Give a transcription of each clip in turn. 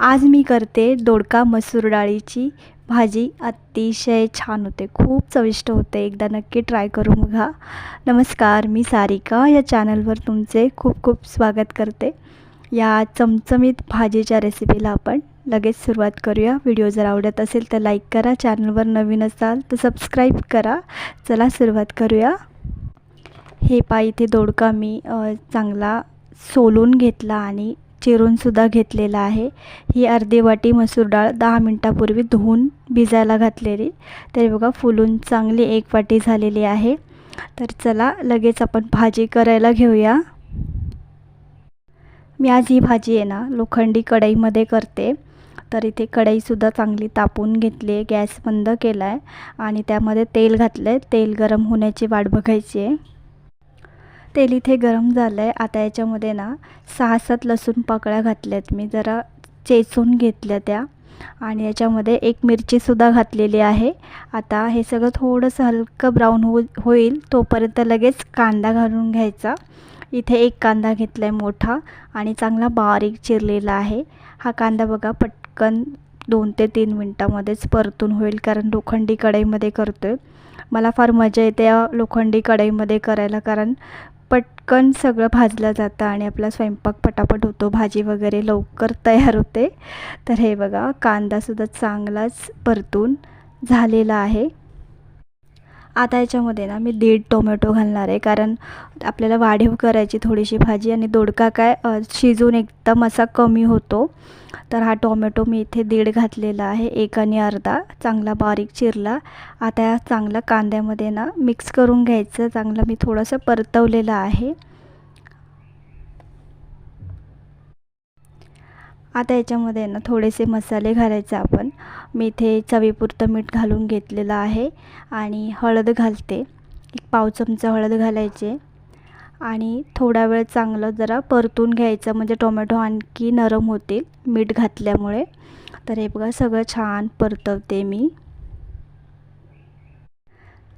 आज मी करते दोडका मसूर डाळीची भाजी. अतिशय छान होते. खूप चविष्ट होते. एकदा नक्की ट्राय करून बघा. नमस्कार मी सारिका. या चॅनलवर तुमचे खूप खूप स्वागत करते. या चमचमीत भाजीच्या रेसिपीला आपण लगेच सुरुवात करूया. व्हिडिओ जर आवडत असेल तर लाईक करा. चॅनलवर नवीन असाल तर सबस्क्राईब करा. चला सुरुवात करूया. हे पा इथे दोडका मी चांगला सोलून घेतला आणि चिरूनसुद्धा घेतलेला आहे. ही अर्धी वाटी मसूर डाळ दहा मिनटापूर्वी धुवून भिजायला घातलेली. तरी बघा फुलून चांगली एक वाटी झालेली आहे. तर चला लगेच आपण भाजी करायला घेऊया. मी आज ही भाजी आहे ना लोखंडी कढईमध्ये करते. तर इथे कढईसुद्धा चांगली तापून घेतली आहे गॅस बंद केला आहे आणि त्यामध्ये तेल घातलं आहे तेल गरम होण्याची वाट बघायची आहे. तेल इथे गरम झालं आहे आता याच्यामध्ये ना सहा सात लसूण पाकळ्या घातल्यात मी. जरा चेचून घेतल्या त्या. आणि याच्यामध्ये एक मिरचीसुद्धा घातलेली आहे. आता हे सगळं थोडंसं हलकं ब्राऊन हो होईल. तोपर्यंत लगेच कांदा घालून घ्यायचा. इथे एक कांदा घेतला आहे मोठा आणि चांगला बारीक चिरलेला आहे. हा कांदा बघा पटकन दोन ते तीन मिनटामध्येच परतून होईल कारण लोखंडी कढईमध्ये करतो आहे मला फार मजा येते या लोखंडी कढईमध्ये करायला कारण पटकन सगळं भाजलं जातं आणि आपला स्वयंपाक पटापट होतो. भाजी वगैरे लवकर तयार होते. तर हे बघा कांदासुद्धा चांगलाच परतून झालेला आहे. आता याच्यामध्ये ना मी दीड टोमॅटो घालणार आहे कारण आपल्याला वाढीव करायची थोडीशी भाजी आणि दोडका काय शिजून एकदम असा कमी होतो. तर हा टोमॅटो मी इथे दीड घातलेला आहे एक आणि अर्धा चांगला बारीक चिरला. आता या चांगला कांद्यामध्ये ना मिक्स करून घ्यायचं चांगलं मी थोडंसं परतवलेलं आहे. आता याच्यामध्ये ना थोडेसे मसाले घालायचे आपण. मी इथे चवीपुरतं मीठ घालून घेतलेलं आहे आणि हळद घालते. एक पाव चमचा हळद घालायचे. आणि थोडा वेळ चांगलं जरा परतून घ्यायचं म्हणजे टोमॅटो आणखी नरम होतील मीठ घातल्यामुळे. तर हे बघा सगळं छान परतवते मी.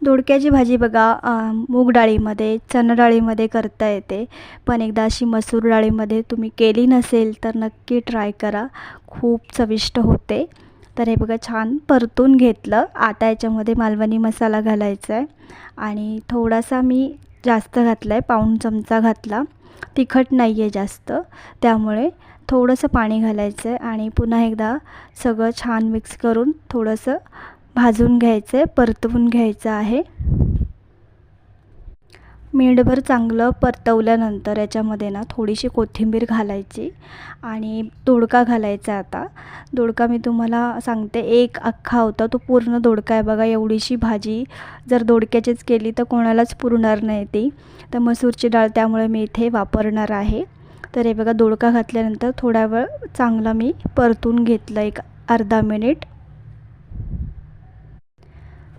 दोडक्याची भाजी बघा मूग डाळीमध्ये चणा डाळीमध्ये करता येते. पण एकदा अशी मसूर डाळीमध्ये तुम्ही केली नसेल तर नक्की ट्राय करा. खूप चविष्ट होते. तर हे बघा छान परतून घेतलं. आता याच्यामध्ये मालवणी मसाला घालायचा आहे. आणि थोडासा मी जास्त घातला आहे पाऊण चमचा घातला. तिखट नाही आहे जास्त. त्यामुळे थोडंसं पाणी घालायचं आहे आणि पुन्हा एकदा सगळं छान मिक्स करून थोडंसं भाजून घ्यायचं आहे परतवून घ्यायचं आहे. मिनिटभर चांगलं परतवल्यानंतर याच्यामध्ये ना थोडीशी कोथिंबीर घालायची आणि दोडका घालायचा आता. दोडका मी तुम्हाला सांगते एक अख्खा होता तो पूर्ण दोडका आहे बघा एवढीशी भाजी जर दोडक्याचीच केली तर कोणालाच पुरणार नाही ती. तर मसूरची डाळ त्यामुळे मी इथे वापरणार आहे. तर हे बघा दोडका घातल्यानंतर थोडा वेळ चांगला मी परतून घेतलं एक अर्धा मिनिट.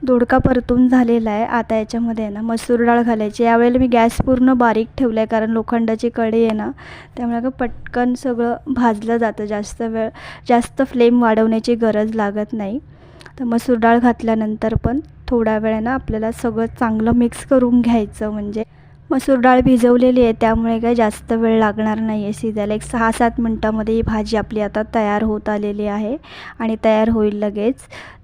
दोडका परतून झालेला आहे. आता याच्यामध्ये आहे ना मसूर डाळ घालायची. यावेळेला मी गॅस पूर्ण बारीक ठेवला आहे कारण लोखंडाची कढी आहे ना त्यामुळे का पटकन सगळं भाजलं जातं. जास्त वेळ जास्त फ्लेम वाढवण्याची गरज लागत नाही. तर मसूर डाळ घातल्यानंतर पण थोड्या वेळ ना आपल्याला सगळं चांगलं मिक्स करून घ्यायचं. म्हणजे मसूर डाळ भिजवलेली आहे त्यामुळे काय जास्त वेळ लागणार नाही आहे शिजायला. एक सहा सात मिनटामध्ये ही भाजी आपली आता तयार होत आलेली आहे आणि तयार होईल लगेच.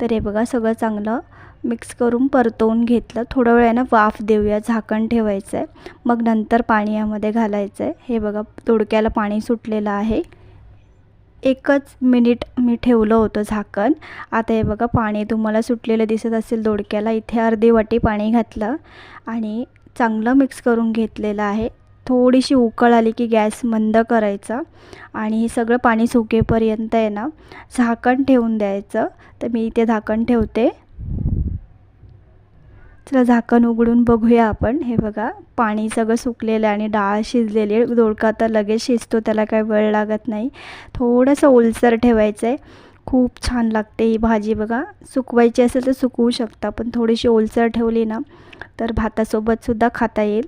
तर हे बघा सगळं चांगलं मिक्स करून परतवून घेतलं. थोडं वेळ ना वाफ देऊया झाकण ठेवायचं आहे मग नंतर पाणी यामध्ये घालायचं आहे हे बघा दोडक्याला पाणी सुटलेलं आहे. एकच मिनिट मी ठेवलं होतं झाकण. आता हे बघा पाणी तुम्हाला सुटलेलं दिसत असेल दोडक्याला इथे अर्धी वाटी पाणी घातलं आणि चांगलं मिक्स करून घेतलेलं आहे. थोडीशी उकळ आली की गॅस मंद करायचा आणि हे सगळं पाणी सुकेपर्यंत आहे ना झाकण ठेवून द्यायचं. तर मी इथे झाकण ठेवते. चला झाकण उघडून बघूया आपण. हे बघा पाणी सगळं सुकलेलं आहे आणि डाळ शिजलेली आहे. दोडका तर लगेच शिजतो त्याला काही वेळ लागत नाही. थोडंसं ओलसर ठेवायचं आहे खूप छान लागते ही भाजी बघा. सुकवायची असेल तर सुकवू शकता पण थोडीशी ओलसर ठेवली ना तर भातासोबतसुद्धा खाता येईल.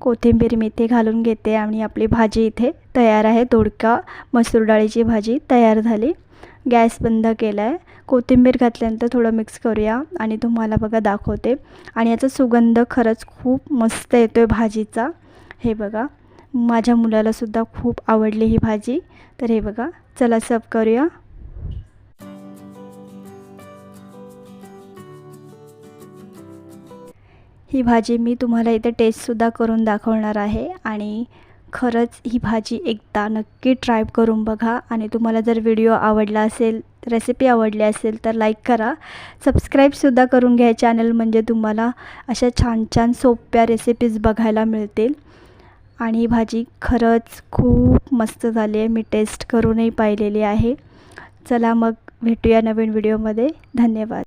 कोथिंबीर मी घालून घेते आणि आपली भाजी इथे तयार आहे. दोडका मसूर डाळीची भाजी तयार झाली. गॅस बंद केला आहे कोथिंबीर घातल्यानंतर थोडं मिक्स करूया. आणि तुम्हाला बघा दाखवते. आणि याचा सुगंध खरंच खूप मस्त येतो आहे भाजीचा. हे बघा. माझ्या मुलालासुद्धा खूप आवडली ही भाजी. तर हे बघा. चला सर्व करूया. ही भाजी मी तुम्हाला इथे टेस्टसुद्धा करून दाखवणार आहे. आणि खरंच ही भाजी एकदा नक्की ट्राय करून बघा आणि तुम्हाला जर व्हिडिओ आवडला असेल रेसिपी आवडली असेल तर लाईक करा. सबस्क्राईबसुद्धा करून घ्या चॅनल म्हणजे तुम्हाला अशा छान छान सोप्या रेसिपीज बघायला मिळतील. आणि ही भाजी खरंच खूप मस्त झाली आहे. मी टेस्ट करूनही पाहिलेली आहे. चला मग भेटूया नवीन व्हिडिओमध्ये धन्यवाद.